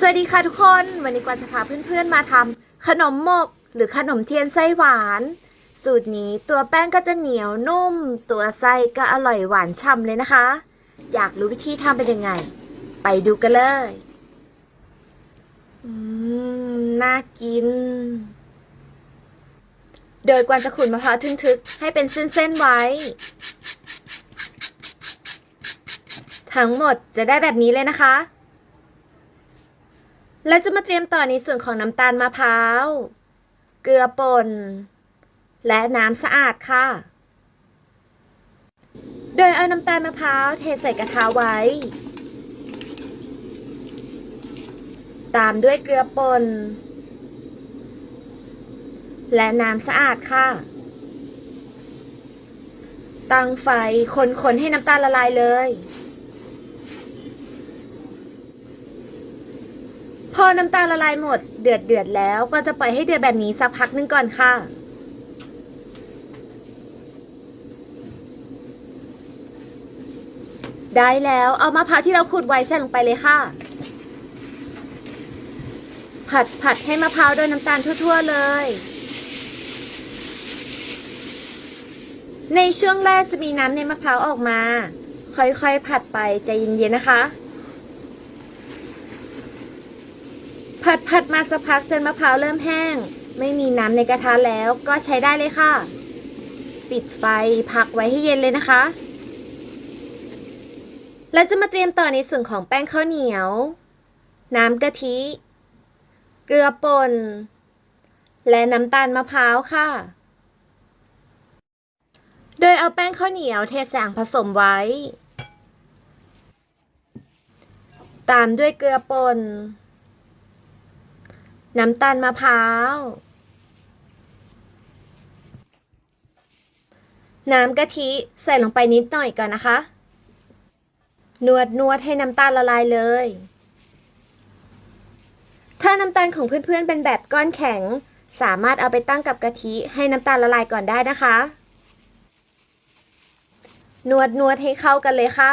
สวัสดีค่ะทุกคน วันนี้กวางจะพาเพื่อนๆมาทำขนมหมก หรือขนมเทียนไส้หวาน สูตรนี้ตัวแป้งก็จะเหนียวนุ่ม ตัวไส้ก็อร่อยหวานฉ่ำเลยนะคะ อยากรู้วิธีทำเป็นยังไง ไปดูกันเลยอืมน่ากิน โดยกวางจะขูดมะพร้าวทึกๆ ให้เป็นเส้นๆไว้ ทั้งหมดจะได้แบบนี้เลยนะคะ และจะมาเตรียมต่อในส่วนของน้ำตาลมะพร้าว เกลือป่น และน้ำสะอาดค่ะ โดยเอาน้ำตาลมะพร้าวเทใส่กระทะไว้ ตามด้วยเกลือป่น และน้ำสะอาดค่ะ ตั้งไฟคนๆให้น้ำตาลละลายเลย พอ น้ำตาลละลายหมด เดือดเดือดแล้วก็จะปล่อยให้เดือดแบบนี้สักพักหนึงก่อนค่ะ ได้แล้วเอามะพร้าวที่เราขูดไว้ใส่ลงไปเลยค่ะ ผัดผัดให้มะพร้าวโดยน้ำตาลทั่ว ๆ เลยในช่วงแรกจะมีน้ำในมะพร้าวออกมา ค่อยๆ ผัดไปใจเย็นๆนะคะ ผัดผัดมาสักพักจนมะพร้าวเริ่มแห้ง ไม่มีน้ำในกระทะแล้วก็ใช้ได้เลยค่ะ ปิดไฟพักไว้ให้เย็นเลยนะคะและจะมาเตรียมต่อในส่วนของแป้งข้าวเหนียว น้ำกะทิ เกลือป่น และน้ำตาลมะพร้าวค่ะ โดยเอาแป้งข้าวเหนียวเทใส่อ่างผสมไว้ ตามด้วยเกลือป่น น้ำตาลมะพร้าว น้ำกะทิใส่ลงไปนิดหน่อยก่อนนะคะ นวดนวดให้น้ำตาลละลายเลย ถ้าน้ำตาลของเพื่อนๆเป็นแบบก้อนแข็ง สามารถเอาไปตั้งกับกะทิให้น้ำตาลละลายก่อนได้นะคะ นวดนวดให้เข้ากันเลยค่ะ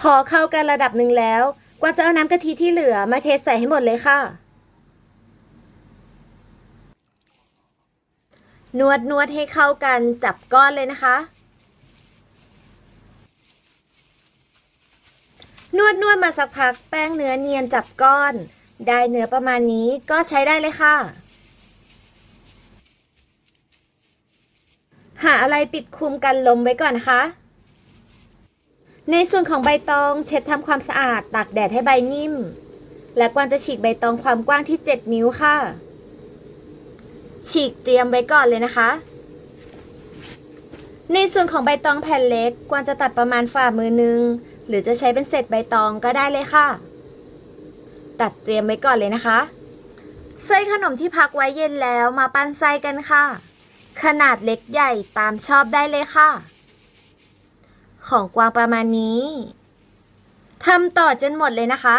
พอเข้ากันระดับหนึ่งแล้ว กว่าจะเอาน้ำกะทิที่เหลือมาเทใส่ให้หมดเลยค่ะ นวดนวดให้เข้ากันจับก้อนเลยนะคะ นวดนวดมาสักพักแป้งเนื้อเนียนจับก้อน ได้เนื้อประมาณนี้ก็ใช้ได้เลยค่ะ หาอะไรปิดคลุมกันลมไว้ก่อนนะคะ ในส่วนของใบตองเช็ดทำความสะอาดตากแดดให้ใบนิ่ม และกวางจะฉีกใบตองความกว้างที่ 7 นิ้วค่ะ ฉีกเตรียมไว้ก่อนเลยนะคะ ในส่วนของใบตองแผ่นเล็กกวางจะตัดประมาณฝ่ามือหนึง หรือจะใช้เป็นเศษใบตองก็ได้เลยค่ะ ตัดเตรียมไว้ก่อนเลยนะคะไส้ขนมที่พักไว้เย็นแล้วมาปั้นไส้กันค่ะ ขนาดเล็กใหญ่ตามชอบได้เลยค่ะ ของกวางประมาณนี้ทำต่อจนหมดเลยนะคะ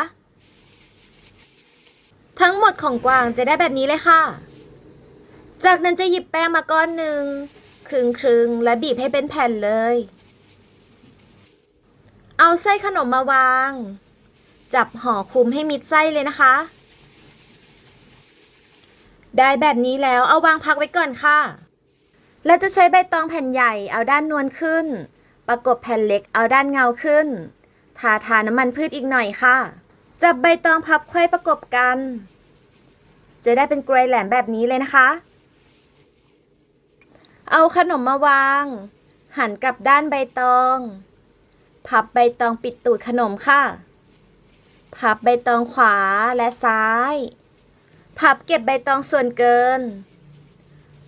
ทั้งหมดของกวางจะได้แบบนี้เลยค่ะ จากนั้นจะหยิบแป้งมาก้อนหนึ่งครึงครึงๆและบีบให้เป็นแผ่นเลย เอาไส้ขนมมาวาง จับห่อคลุมให้มิดไส้เลยนะคะ ได้แบบนี้แล้วเอาวางพักไว้ก่อนค่ะ และจะใช้ใบตองแผ่นใหญ่เอาด้านนวลขึ้น ประกบแผ่นเล็กเอาด้านเงาขึ้น ทาทาน้ำมันพืชอีกหน่อยค่ะ จับใบตองพับไขว้ประกบกัน จะได้เป็นกรวยแหลมแบบนี้เลยนะคะ เอาขนมมาวาง หันกลับด้านใบตอง พับใบตองปิดตูดขนมค่ะ พับใบตองขวาและซ้าย พับเก็บใบตองส่วนเกิน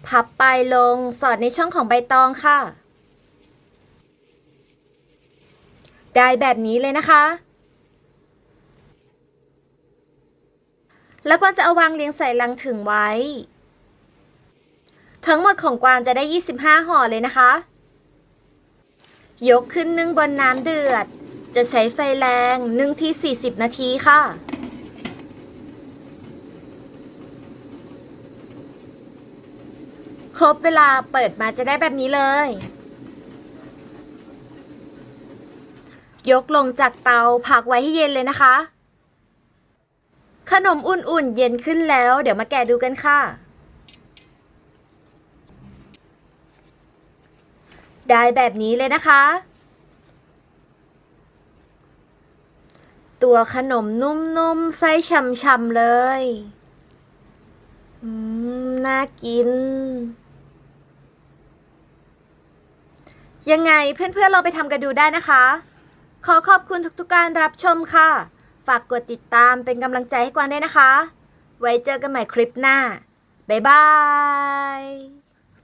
พับปลายลงสอดในช่องของใบตองค่ะ ได้แบบนี้เลยนะคะ แล้วกวางจะเอาวางเรียงใส่ลังถึงไว้ ทั้งหมดของกวางจะได้ 25 ห่อเลยนะคะ ยกขึ้นนึ่งบนน้ำเดือด จะใช้ไฟแรงนึ่งที่ 40 นาทีค่ะครบเวลาเปิดมาจะได้แบบนี้เลย ยกลงจากเตาพักไว้ให้เย็นเลยนะคะ ขนมอุ่นๆ เย็นขึ้นแล้ว เดี๋ยวมาแกะดูกันค่ะ ได้แบบนี้เลยนะคะ ตัวขนมนุ่มๆ ไส้ช่ำๆเลยน่ากิน ยังไงเพื่อนๆเราไปทำกันดูได้นะคะ ขอขอบคุณทุกๆการรับชมค่ะ ฝากกดติดตามเป็นกำลังใจให้กวางด้วยนะคะ ไว้เจอกันใหม่คลิปหน้า บ๊ายบาย